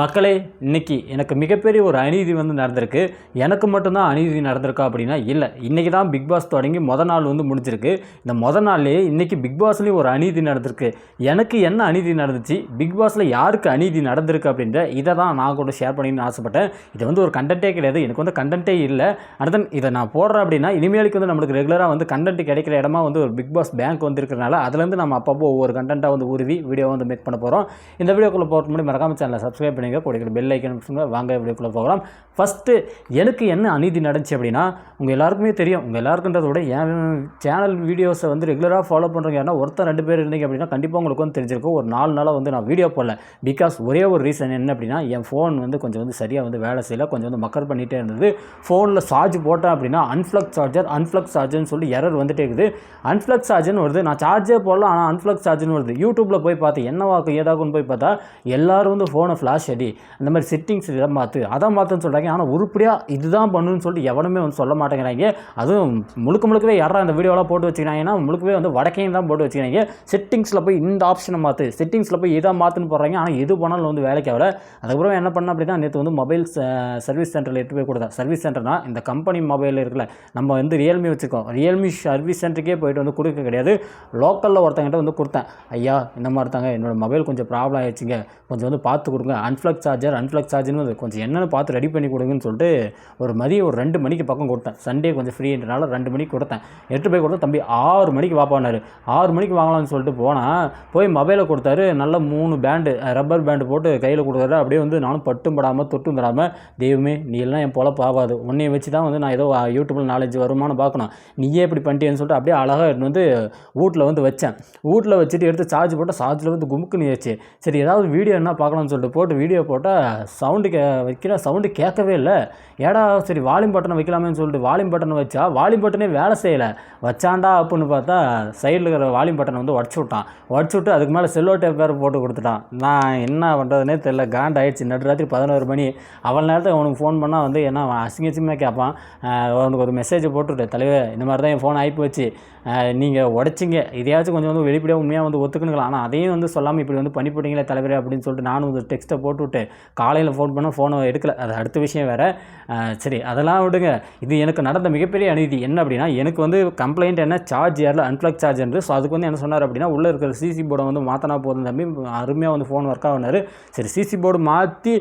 மக்களே இன்னைக்கு எனக்கு மிகப்பெரிய ஒரு அநீதி வந்து நடந்திருக்கு. எனக்கு மட்டும்தான் அநீதி நடந்திருக்கா அப்படின்னா இல்லை. இன்றைக்கி தான் பிக் பாஸ் தொடங்கி மொதல் நாள் வந்து முடிஞ்சிருக்கு. இந்த மொதல் நாள்லேயே இன்றைக்கி பிக் பாஸ்லேயும் ஒரு அநீதி நடந்திருக்கு. எனக்கு என்ன அநீதி நடந்துச்சு? பிக் பாஸில் யாருக்கு அநீதி நடந்திருக்கு அப்படின்ற இதை தான் நான் கூட ஷேர் பண்ணிக்கணும்னு ஆசைப்பட்டேன். இது வந்து ஒரு கண்டென்ட்டே கிடையாது. எனக்கு வந்து கண்டென்ட்டே இல்லை. அடுத்த இதை நான் போடுறேன் அப்படின்னா இனிமேலுக்கு வந்து நம்மளுக்கு ரெகுலராக வந்து கண்டென்ட் கிடைக்கிற இடமா வந்து ஒரு பிக் பாஸ் பேங்க் வந்து இருக்கிறனால அதுலேருந்து நம்ம அப்பப்போ ஒவ்வொரு கண்டென்ட்டாக வந்து உருவி வீடியோ வந்து மேக் பண்ண போகிறோம் இந்த வீடியோக்குள்ளே போகிற முன்னாடி மறக்காமல் சேனலை சப்ஸ்கிரைப் பண்ணுங்க கொடுக்குற பெல் ஐக்கன் வாங்க வீடியோக்குள்ளே போகலாம். ஃபஸ்ட்டு எனக்கு என்ன அநீதி நடந்துச்சு அப்படின்னா உங்கள் எல்லாருக்குமே தெரியும். உங்கள் எல்லாருக்குன்றத விட என் சேனல் வீடியோஸை வந்து ரெகுலராக ஃபாலோ பண்ணுறவங்க யாருன்னா ஒருத்தர் ரெண்டு பேர் இருந்தீங்க அப்படின்னா கண்டிப்பாக உங்களுக்கு வந்து தெரிஞ்சிருக்கும். ஒரு நாலு நாளாக வந்து நான் வீடியோ போடல. பிகாஸ் ஒரே ஒரு ரீசன் என்ன அப்படின்னா என் ஃபோன் வந்து கொஞ்சம் வந்து சரியாக வந்து வேலை செய்யல. கொஞ்சம் வந்து மக்கர் பண்ணிகிட்டே இருந்தது. ஃபோனில் சார்ஜ் போட்டேன் அப்படின்னா அன்ஃப்ளக் சார்ஜர் அன்ஃப்ளக் சார்ஜர்னு சொல்லி எரர் வந்துட்டே இருக்குது. அன்ஃப்ளக் சார்ஜர்னு வருது. நான் சார்ஜே போடல ஆனால் அன்ஃப்ளக் சார்ஜர்னு வருது. யூடியூப்பில் போய் பார்த்து என்னவாக்கு ஏதாக்குன்னு போய் பார்த்தா எல்லாரும் வந்து ஃபோனை ஃப்ளாஷ் செடி அந்த மாதிரி செட்டிங்ஸ் இதை மாற்று அதை மாற்றுன்னு சொல்கிறாங்க ஆனால் உருப்படியாக இதுதான் பண்ணுன்னு சொல்லிட்டு எவனுமே வந்து சொல்ல மாட்டேங்கிறாங்க. அதுவும் முழுக்க முழுக்கவே யாரா அந்த வீடியோலாம் போட்டு வச்சுக்கிறாங்கன்னா முழுக்கவே வந்து வடக்கையும் தான் போட்டு வச்சுக்கிறாங்க செட்டிங்ஸில் போய் இந்த ஆப்ஷனை மாற்று செட்டிங்ஸில் போய் இதை மாற்றுன்னு போடுறாங்க. ஆனால் எது பண்ணாலும் வந்து வேலைக்கு ஆகல. அதுக்கப்புறம் என்ன பண்ண அப்படின்னா நேற்று வந்து மொபைல் சர்வீஸ் சென்டரில் எடுத்து போய் கொடுத்தேன் சர்வீஸ் சென்டர்னா இந்த கம்பெனி மொபைல் இருக்குல்ல நம்ம வந்து ரியல்மி வச்சுருக்கோம் ரியல்மி சர்வீஸ் சென்டருக்கே போயிட்டு வந்து கொடுக்க கிடையாது. லோக்கலில் ஒருத்தங்கிட்ட வந்து கொடுத்தேன். ஐயா இந்த மாதிரி தாங்க. என்னோடய மொபைல் கொஞ்சம் ப்ராப்ளம் ஆயிடுச்சுங்க. கொஞ்சம் வந்து பார்த்து கொடுங்க. அன்ஃப்ளக் சார்ஜர் அன்ஃப்ளக் சார்ஜர்னு வந்து கொஞ்சம் என்னென்னு பார்த்து ரெடி பண்ணி கொடுங்கன்னு சொல்லிட்டு ஒரு மதியம் ஒரு ரெண்டு மணிக்கு பக்கம் கொடுத்தேன். சண்டே கொஞ்சம் ஃப்ரீன்றனால ரெண்டு மணிக்கு கொடுத்தேன். எட்டு போய் கொடுத்தா தம்பி ஆறு மணிக்கு வாப்பானார் ஆறு மணிக்கு வாங்கலாம்னு சொல்லிட்டு போனால் போய் மொபைலை கொடுத்தாரு. நல்ல மூணு பேண்டு ரப்பர் பேண்டு போட்டு கையில் கொடுத்தாரு. அப்படியே வந்து நானும் பட்டும் படாமல் தொட்டும் தராமல் தெய்வமே நீ எல்லாம் என் பொழப்பு ஆகாது. உன்னைய வச்சு தான் வந்து நான் ஏதோ யூடியூப்பில் நாலேஜ் வருமானம் பார்க்கணும். நீயே இப்படி பண்ணிட்டேன்னு சொல்லிட்டு அப்படியே அழகாக எடுத்து வந்து வீட்டில் வந்து வச்சேன். வீட்டில் வச்சுட்டு எடுத்து சார்ஜ் போட்டால் சார்ஜில் வந்து குமுக்குன்னு ஏச்சு சரி ஏதாவது வீடியோ என்ன பார்க்கலாம்னு சொல்லிட்டு போட்டு வீடியோ போட்டால் சவுண்டு கே வைக்கிற சவுண்டு கேட்கவே இல்லை. ஏடா சரி வால்யூம் பட்டனை வைக்கலாமேன்னு சொல்லிட்டு வால்யூம் பட்டனை வச்சா வால்யூம் பட்டனே வேலை செய்யலை. வச்சாண்டா அப்புடின்னு பார்த்தா சைடில் இருக்கிற வால்யூம் பட்டனை வந்து உடச்சி விட்டான். உடச்சி விட்டு அதுக்கு மேலே செல்லோ டேப் வேறு போட்டு கொடுத்துட்டான். நான் என்ன பண்ணுறதுனே தெரில காண்ட் ஆகிடுச்சு நடு ராத்திரி பதினோரு மணி. அவள் நேரத்தில் அவனுக்கு ஃபோன் பண்ணால் வந்து என்ன அவன் அசிங்க அசிங்கமாக கேட்பான் அவனுக்கு ஒரு மெசேஜை போட்டுவிட்டு தலைவர் இந்த மாதிரி தான் என் ஃபோன் ஆகி போச்சு. நீங்கள் உடச்சிங்க. இதையாச்சும் கொஞ்சம் வந்து வெளிப்படையாக உண்மையாக வந்து ஒத்துக்கணுங்களா? ஆனால் அதையும் வந்து சொல்லாமல் இப்படி வந்து பண்ணி போட்டீங்களே தலைவரே அப்படின்னு சொல்லிட்டு நானும் ஒரு டெக்ஸ்ட்டை போட்டு போட்டுவிட்டு காலையில் ஃபோன் பண்ண ஃபோனை எடுக்கல. அது அடுத்த விஷயம் வேறு. சரி அதெல்லாம் விடுங்க. இது எனக்கு நடந்த மிகப்பெரிய அநீதி. என்ன அப்படின்னா எனக்கு வந்து கம்ப்ளைண்ட் என்ன? சார்ஜ் ஏரில் அன்பிளக் சார்ஜ் ஸோ அதுக்கு வந்து என்ன சொன்னார் அப்படின்னா உள்ளே இருக்கிற சிசி போர்டை வந்து மாற்றினா போதும் தம்பி. அருமையாக வந்து ஃபோன் ஒர்க் ஆகினார். சரி சிசி போர்டு மாற்றி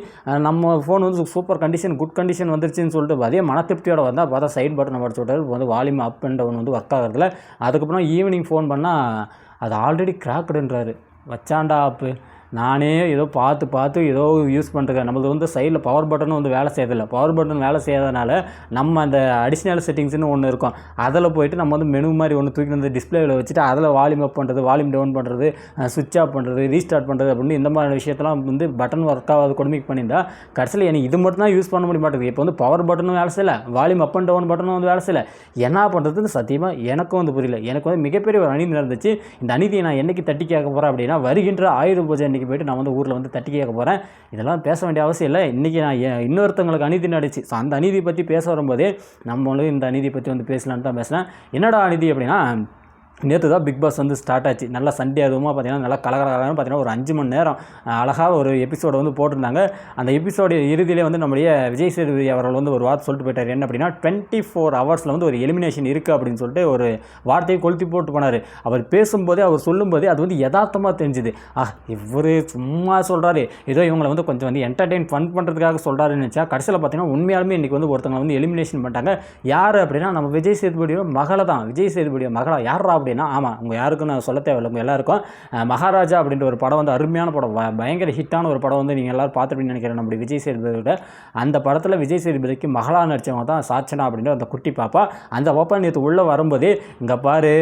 நம்ம ஃபோன் வந்து சூப்பர் கண்டிஷன் குட் கண்டிஷன் வந்துருச்சுன்னு சொல்லிட்டு அதே மனத்திருப்தியோட வந்தால் பார்த்தா சைட் பட்டன் படிச்சு விட்டார். வந்து வால்யூம் அப் அண்ட் டவுன் வந்து ஒர்க் ஆகிறதுல. அதுக்கப்புறம் ஈவினிங் ஃபோன் பண்ணால் அது ஆல்ரெடி கிராக்குடுன்றாரு வச்சாண்டா ஆப்பு நானே ஏதோ பார்த்து பார்த்து ஏதோ யூஸ் பண்ணுறேன் நம்மளது வந்து சைடில் பவர் பட்டனும் வந்து வேலை செய்யறதில்ல. பவர் பட்டன் வேலை செய்யாதனால நம்ம அந்த அடிஷ்னல் செட்டிங்ஸ்னு ஒன்று இருக்கும். அதில் போயிட்டு நம்ம வந்து மெனு மாதிரி ஒன்று தூக்கி வந்து டிஸ்பிளேவில் வச்சுட்டு அதில் வால்யூம் அப் பண்ணுறது வால்யூம் டவுன் பண்ணுறது சுவிட்ச் ஆஃப் பண்ணுறது ரீஸ்டார்ட் பண்ணுறது அப்படின்னு இந்த மாதிரி விஷயத்தெல்லாம் வந்து பட்டன் ஒர்க் ஆகாது கொடுமைக்கு பண்ணியிருந்தா கடைசியில் எனக்கு இது மட்டும் தான் யூஸ் பண்ண முடிய மாட்டேங்குது. இப்போ வந்து பவர் பட்டனும் வேலை செய்யலை. வால்யூம் அப் அண்ட் டவுன் பட்டனும் வந்து வேலை செய்யலை. என்ன பண்ணுறதுன்னு சத்தியமாக எனக்கும் வந்து புரியல. எனக்கு வந்து மிகப்பெரிய ஒரு அநீதி நடந்துச்சு. இந்த அநீதியை நான் என்னைக்கு தட்டி கேட்க போகிறேன் அப்படின்னா வருகின்ற ஆயுத பூஜை அன்றைக்கி போயிட்டு நான் வந்து ஊரில் வந்து தட்டி கேட்க போகிறேன் இதெல்லாம் பேச வேண்டிய அவசியம் இல்லை. இன்றைக்கி நான் இன்னொருத்தவங்களுக்கு அநீதி நடிச்சு ஸோ அந்த அநீதி பற்றி பேச வரும்போதே நம்மளும் இந்த அநீதி பற்றி வந்து பேசலான்னு தான் பேசினேன். என்னடா அநீதி அப்படின்னா நேற்று தான் பிக் பாஸ் வந்து ஸ்டார்ட் ஆச்சு. நல்லா சண்டே அதுவுமா பார்த்தீங்கன்னா நல்லா கலகலகலன்னு பார்த்தீங்கன்னா ஒரு அஞ்சு மணி நேரம் அழகாக ஒரு எபிசோடு வந்து போட்டிருந்தாங்க. அந்த எபிசோடு இறுதியிலே வந்து நம்முடைய விஜய் சேதுபதி அவர்கள் வந்து ஒரு வார்த்தை சொல்லிட்டு போயிட்டார். என்ன அப்படின்னா டுவெண்ட்டி ஃபோர் ஹவர்ஸில் வந்து ஒரு எலிமினேஷன் இருக்குது அப்படின்னு சொல்லிட்டு ஒரு வார்த்தையை கொளுத்தி போட்டு போனார். அவர் பேசும்போதே அவர் சொல்லும்போதே அது வந்து யதார்த்தமாக தெரிஞ்சுது. ஆ இவர் சும்மா சொல்கிறாரு ஏதோ இவங்களை வந்து கொஞ்சம் வந்து என்டர்டெயின் ஃபன் பண்ணுறதுக்காக சொல்கிறாருன்னு நினச்சா கடைசியில் பார்த்தீங்கன்னா உண்மையாலுமே இன்றைக்கி வந்து ஒருத்தவங்களை வந்து எலிமினேஷன் பண்ணிட்டாங்க. யார் அப்படின்னா நம்ம விஜய் சேதுபதியோட மகளை தான். விஜய் சேதுபதியோட மகளா. யாரா அப்படின்னா ஆமாம் உங்கள் யாருக்கும் நான் சொல்ல தேவையில்லை. உங்கள் எல்லாருக்கும் மகாராஜா அப்படின்ற ஒரு படம் வந்து அருமையான படம். பயங்கர ஹிட்டான ஒரு படம் வந்து நீங்கள் எல்லாரும் பார்த்துருப்பீங்கன்னு நினைக்கிறேன். நம்முடைய விஜய் சேதுபதியோட அந்த படத்தில் விஜய் சேதுபதிக்கு மகளா நடித்தவங்க தான் சாச்சனா அப்படின்ற அந்த குட்டி பாப்பா. அந்த பாப்பா நேற்று உள்ளே வரும்போது இங்கே பாரு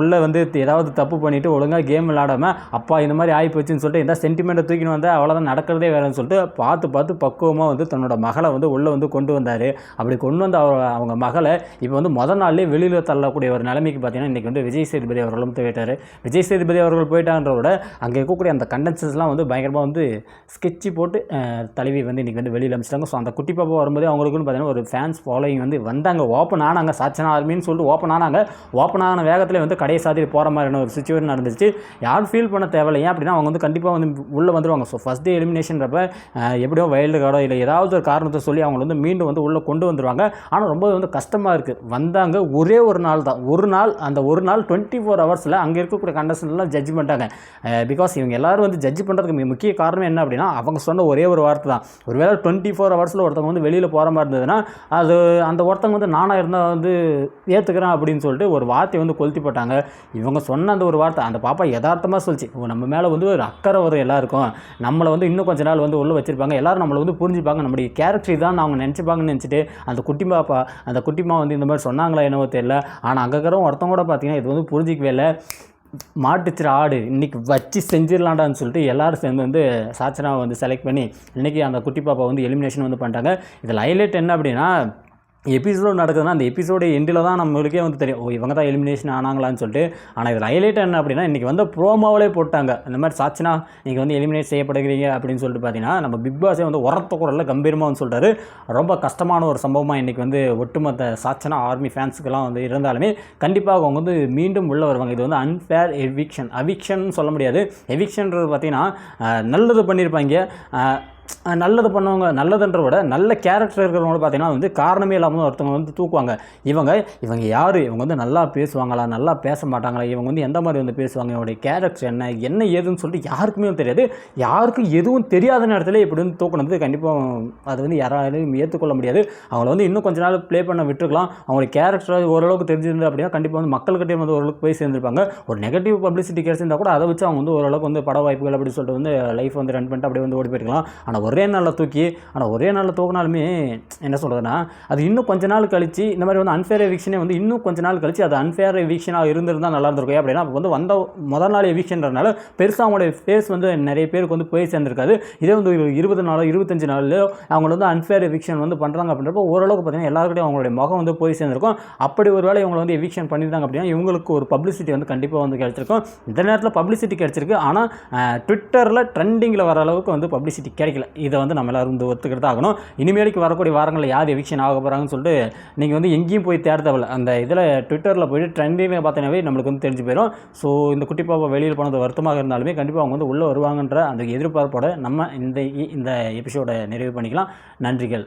உள்ளே வந்து ஏதாவது தப்பு பண்ணிவிட்டு ஒழுங்காக கேம் விளாடாம அப்பா இந்த மாதிரி ஆகி போச்சுன்னு சொல்லிட்டு எந்த சென்டிமெண்ட்டை தூக்கின்னு வந்தால் அவ்வளோதான் நடக்கிறதே வேறுன்னு சொல்லிட்டு பார்த்து பார்த்து பக்குவமாக வந்து தன்னோட மகளை வந்து உள்ளே வந்து கொண்டு வந்தார். அப்படி கொண்டு வந்த அவர் அவங்க மகளை இப்போ வந்து முத நாள்லேயே வெளியில் தள்ளக்கூடிய ஒரு நிலைமைக்கு பார்த்தீங்கன்னா இன்றைக்கி வந்து விஜய் விஜய் சேதுபதி அவர்களும் போயிட்டார் விஜய் சேதுபதி அவர்கள் போயிட்டான்றத விட அங்கே இருக்கக்கூடிய அந்த கண்டென்சஸ்லாம் வந்து பயங்கரமாக வந்து ஸ்கெட்சி போட்டு தலைவி வந்து இன்றைக்கி வந்து வெளியில் அமிச்சிட்டாங்க ஸோ அந்த குட்டி பாப்பா வரும்போது அவங்களுக்குன்னு பார்த்தீங்கன்னா ஒரு ஃபேன்ஸ் ஃபாலோயிங் வந்து வந்தாங்க. ஓப்பன் ஆனாங்க. சாச்சனா ஆர்மின்னு சொல்லிட்டு ஓப்பன் ஆனாங்க. ஓப்பன் ஆன வேகத்தில் வந்து கடையை சாதியில் போகிற மாதிரியான ஒரு சுச்சுவேஷன் நடந்துச்சு. யாரும் ஃபீல் பண்ண தேவையில்லை. ஏன் அப்படின்னா அவங்க வந்து கண்டிப்பாக வந்து உள்ளே வந்துருவாங்க. ஸோ ஃபஸ்ட் டே எலிமினேஷன்றப்ப எப்படியோ வைல்டு கார்டோ இல்லை ஏதாவது ஒரு காரணத்தை சொல்லி அவங்க வந்து மீண்டும் வந்து உள்ளே கொண்டு வந்துருவாங்க. ஆனால் ரொம்ப வந்து கஷ்டமாக இருக்குது வந்தாங்க ஒரே ஒரு நாள் தான். ஒரு நாள் அந்த ஒரு நாள் டுவெண்ட்டி ஃபோர் ஹவர்ஸில் அங்கே இருக்கக்கூடிய கண்டஸ்டன்ட்லாம் ஜட்ஜ் பண்ணிட்டாங்க பிகாஸ் இவங்க எல்லாரும் வந்து ஜட்ஜ் பண்ணுறதுக்கு மிக முக்கிய காரணம் என்ன அப்படின்னா அவங்க சொன்ன ஒரே ஒரு வார்த்தை தான். ஒருவேளை டுவெண்ட்டி ஃபோர் ஹவர்ஸில் ஒருத்தவங்க வந்து வெளியில் போகிற மாதிரி இருந்ததுன்னா அது அந்த ஒருத்தவங்க வந்து நானாக இருந்தால் வந்து ஏற்றுக்கிறேன் அப்படின்னு சொல்லிட்டு ஒரு வார்த்தையை வந்து கொளுத்தி போட்டாங்க. இவங்க சொன்ன அந்த ஒரு வார்த்தை அந்த பாப்பா யதார்த்தமாக சொல்லிச்சு. நம்ம மேலே வந்து ஒரு அக்கறை வரும் எல்லாருக்கும். நம்மளை வந்து இன்னும் கொஞ்ச நாள் வந்து உள்ளே வச்சுருப்பாங்க. எல்லாரும் நம்மளை வந்து புரிஞ்சுப்பாங்க. நம்முடைய கேரக்டர் தான் அவங்க நினச்சிப்பாங்கன்னு நினச்சிட்டு அந்த குட்டி பாப்பா அந்த குட்டிமா வந்து இந்த மாதிரி சொன்னாங்களா என்னவோ தெரியல. ஆனால் அங்கே இருக்கிற ஒருத்தவங்க கூட பார்த்தீங்கன்னா இது வந்து புரிஞ்சிக்கவே இல்லை மாட்டுச்சிற ஆடு இன்றைக்கி வச்சு செஞ்சிடலாண்டான்னு சொல்லிட்டு எல்லாரும் சேர்ந்து வந்து சாச்சனாவை வந்து செலக்ட் பண்ணி இன்றைக்கி அந்த குட்டி பாப்பா வந்து எலிமினேஷன் வந்து பண்ணிட்டாங்க. இதில் ஹைலைட் என்ன அப்படின்னா எபிசோட் நடக்குதுன்னா அந்த எபிசோடு எண்டில் தான் நம்மளுக்கே வந்து தெரியும். ஓ இவங்க தான் எலிமினேஷன் ஆனாங்களான்னு சொல்லிட்டு. ஆனால் இதில் ஹைலைட் என்ன அப்படின்னா இன்றைக்கி வந்து ப்ரோமோவிலே போட்டாங்க. இந்த மாதிரி சாச்சினா நீங்கள் வந்து எலிமினேட் செய்யப்படுகிறீங்க அப்படின்னு சொல்லிட்டு பார்த்தீங்கன்னா நம்ம பிக் பாஸே வந்து உரத்த குரலில் கம்பீரமாக வந்து சொல்கிறாரு ரொம்ப கஷ்டமான ஒரு சம்பவமாக இன்றைக்கி வந்து ஒட்டுமொத்த சாச்சனா ஆர்மி ஃபேன்ஸுக்கெல்லாம் வந்து இருந்தாலுமே கண்டிப்பாக அவங்க வந்து மீண்டும் உள்ளே வருவாங்க. இது வந்து அன்ஃபேர் எவிக்ஷன் அவிக்ஷன் சொல்ல முடியாது. எவிக்ஷன்றது பார்த்தீங்கன்னா நல்லது பண்ணியிருப்பாங்க நல்லது பண்ணவங்க நல்லதுன்ற விட நல்ல கேரக்டர் இருக்கிறவங்க பார்த்தீங்கன்னா வந்து காரணமே இல்லாமல் ஒருத்தவங்க வந்து தூக்குவாங்க. இவங்க இவங்க யார்? இவங்க வந்து நல்லா பேசுவாங்களா? நல்லா பேச மாட்டாங்களா? இவங்க வந்து எந்த மாதிரி வந்து பேசுவாங்க? இவங்களுடைய கேரக்டர் என்ன? என்ன ஏதுன்னு சொல்லிட்டு யாருக்குமே தெரியாது. யாருக்கும் எதுவும் தெரியாத நேரத்தில் இப்படி வந்து தூக்குனது கண்டிப்பாக அது வந்து யாராலையும் ஏற்றுக்கொள்ள முடியாது. அவங்கள வந்து இன்னும் கொஞ்ச நாள் ப்ளே பண்ண விட்டுருக்கலாம். அவங்களுடைய கேரக்டர் ஓரளவுக்கு தெரிஞ்சிருந்தது அப்படின்னா கண்டிப்பாக வந்து மக்கள்கிட்டே வந்து ஓரளவுக்கு போய் சேர்ந்துருப்பாங்க. ஒரு நெகட்டிவ் பப்ளிசிட்டி கிடைச்சிருந்தா கூட அதை வச்சு அவங்க வந்து ஓரளவுக்கு வந்து பட வாய்ப்புகள் அப்படின்னு சொல்லிட்டு வந்து லைஃப் வந்து ரன் பண்ணிட்டு அப்படியே வந்து ஓடி போயிருக்கலாம். ஆனால் ஒரே நாளில் தூக்கி ஆனால் ஒரே நாளில் தூக்கினாலுமே என்ன சொல்கிறதுனா அது இன்னும் கொஞ்ச நாள் கழிச்சு இந்த மாதிரி வந்து அன்ஃபேர் எவிக்ஷனே வந்து இன்னும் கொஞ்ச நாள் கழிச்சு அது அன்ஃபேர் எவிக்ஷனாக இருந்திருந்தால் நல்லா இருந்திருக்கும். அப்படின்னா அப்போ வந்து வந்த முதல் நாள் எவிக்ஷன்றனால பெருசாக அவங்களுடைய ஃபேஸ் வந்து நிறைய பேருக்கு வந்து போய் சேர்ந்துருக்காது. இதே வந்து இருபது நாளோ இருபத்தஞ்சு நாளில் அவங்க வந்து அன்ஃபேர் எவிக்ஷன் வந்து பண்ணுறாங்க அப்படின்றப்போ ஓரளவுக்கு பார்த்தீங்கன்னா எல்லாருக்கிட்டையும் அவங்களுடைய முகம் வந்து போய் சேர்ந்துருக்கும். அப்படி ஒரு வேளை இவங்களை வந்து எவிக்ஷன் பண்ணியிருந்தாங்க அப்படின்னா இவங்களுக்கு ஒரு பப்ளிசிட்டி வந்து கண்டிப்பாக வந்து கிடச்சிருக்கும். இந்த நேரத்தில் பப்ளிசிட்டி கிடச்சிருக்கு. ஆனால் ட்விட்டரில் ட்ரெண்டிங்கில் வர அளவுக்கு வந்து பப்ளிசிட்டி கிடைக்கல. இதை வந்து நம்ம எல்லோரும் வந்து ஒத்துக்கிட்டு ஆகணும். இனிமேலுக்கு வரக்கூடிய வாரங்களில் யார் எவிக்ஷன் ஆக போகிறாங்கன்னு சொல்லிட்டு நீங்கள் வந்து எங்கேயும் போய் தேட தேவையில்ல. அந்த இதில் ட்விட்டரில் போயிட்டு ட்ரெண்டிங்கில் பார்த்தீங்கன்னாவே நம்மளுக்கு வந்து தெரிஞ்சு போயிடும் ஸோ இந்த குட்டி பாப்பா வெளியில் போனது வருத்தமாக இருந்தாலுமே கண்டிப்பாக அவங்க வந்து உள்ளே வருவாங்கன்ற அந்த எதிர்பார்ப்போட நம்ம இந்த இந்த எபிசோடை நிறைவு பண்ணிக்கலாம். நன்றிகள்.